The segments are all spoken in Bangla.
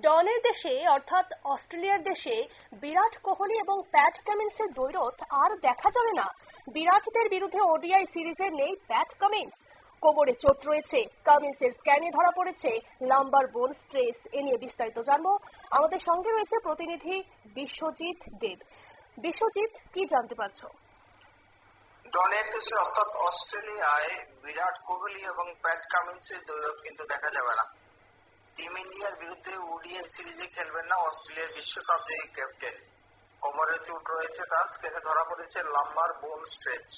ডনের দেশে, অর্থাৎ অস্ট্রেলিয়ার দেশে, বিরাট কোহলি এবং প্যাট কামিন্সের দ্বৈরথ আর দেখা যাবে না। বিরাটদের বিরুদ্ধে ওডিআই সিরিজে নেই প্যাট কামিন্স। কোমরে চোট রয়েছে, কামিন্সের স্ক্যানে ধরা পড়েছে, লাম্বার বোন স্ট্রেস, এ নিয়ে বিস্তারিত জানব। আমাদের সঙ্গে রয়েছে প্রতিনিধি বিশ্বজিৎ দেব। বিশ্বজিৎ, কি জানতে পারছ? ডনের দেশে অর্থাৎ অস্ট্রেলিয়ায় বিরাট কোহলি এবং প্যাট কামিন্সের দৌলত কিন্তু দেখা যাবে না। টিম ইন্ডিয়ার বিরুদ্ধে ওডিআই সিরিজে খেলবেন না অস্ট্রেলিয়ার বিশ্বকাপ জয়ী ক্যাপ্টেন। কোমরে চোট রয়েছে তার স্কেলে ধরা পড়েছে লাম্বার বোন স্ট্রেচ।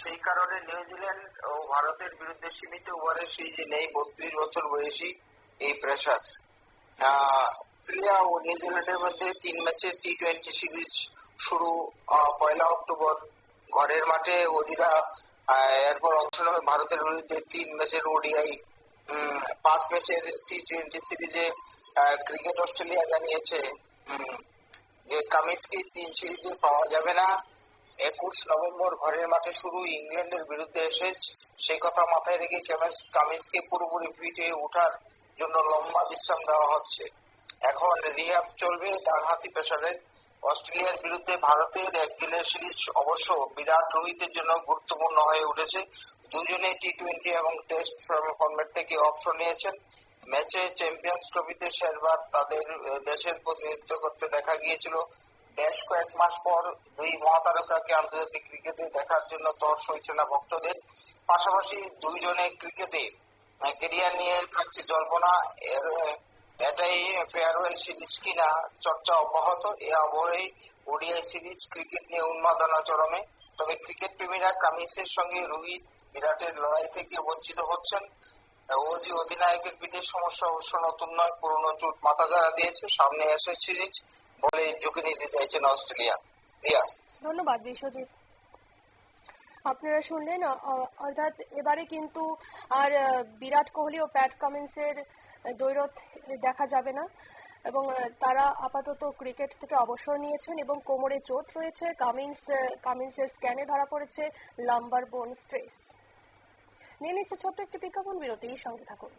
সেই কারণে নিউজিল্যান্ড ও ভারতের বিরুদ্ধে সীমিত ওভারের সিরিজে নেই বত্রিশ বছর বয়সী এই প্রেসার অস্ট্রেলিয়া ও নিউজিল্যান্ডের মধ্যে তিন ম্যাচের টি টোয়েন্টি সিরিজ শুরু পয়লা অক্টোবর। ঘরের মাঠে ওডিরা এরপর অংশ নেবে ভারতের বিরুদ্ধে তিন ম্যাচের ওডিআই। পাঁচ ম্যাচের টি টোয়েন্টি সিরিজে ক্রিকেট অস্ট্রেলিয়া জানিয়েছে যে কামিজকে তিন সিরিজে পাওয়া যাবে না। একুশ নভেম্বর ঘরের মাঠে শুরু ইংল্যান্ডের বিরুদ্ধে এসে সেই কথা মাথায় রেখে কামিজকে পুরোপুরি ফিট হয়ে ওঠার জন্য লম্বা বিশ্রাম দেওয়া হচ্ছে। এখন রিহাব চলবে ডানহাতি পেসারের অস্ট্রেলিয়ার বিরুদ্ধে ভারতের একদিনের সিরিজ অবশ্য বিরাট রোহিতের জন্য গুরুত্বপূর্ণ হয়ে উঠেছে। দুজনে টি টোয়েন্টি এবং টেস্ট ফর্মেট থেকে অবসর নিয়েছেন। ম্যাচে চ্যাম্পিয়ন্স ট্রফিতে শেষবার তাদের দেশের প্রতিনিধিত্ব করতে দেখা গিয়েছিল। বেশ কয়েক মাস পর দুই মহাতারকাকে আন্তর্জাতিক ক্রিকেটে দেখার জন্য তর সইছে না ভক্তদের। পাশাপাশি দুইজনে ক্রিকেটে কেরিয়ার নিয়ে থাকছে জল্পনা। এর এটাই ফেয়ারওয়েল সিরিজ কিনা চর্চা অব্যাহত এ ওডিআই সিরিজ ক্রিকেট নিয়ে উন্মাদনা চরমে। তবে ক্রিকেট প্রেমীরা কামিন্সের সঙ্গে রোহিত বিরাটের লড়াই থেকে বঞ্চিত হচ্ছেন। অধিনায়কের সমস্যা অবশ্য নতুন নয়, পুরনো চোট মাথা দিয়েছে। সামনে এসে সিরিজ বলে ঝুঁকি নিতে চাইছেন অস্ট্রেলিয়া। রিয়া। ধন্যবাদ বিশ্বজিৎ। আপনারা শুনলেন অর্থাৎ এবারে কিন্তু আর বিরাট কোহলি ও প্যাট কামিন্সের দ্বৈরথ দেখা যাবে না। এবং তারা আপাতত ক্রিকেট থেকে অবসর নিয়েছেন এবং কোমরে চোট রয়েছে। কামিন্স কামিন্সের স্ক্যানে ধরা পড়েছে লাম্বার বোন স্ট্রেস। নিয়ে নিচ্ছে ছোট্ট একটি বিজ্ঞাপন। বিরতি সঙ্গে থাকুন।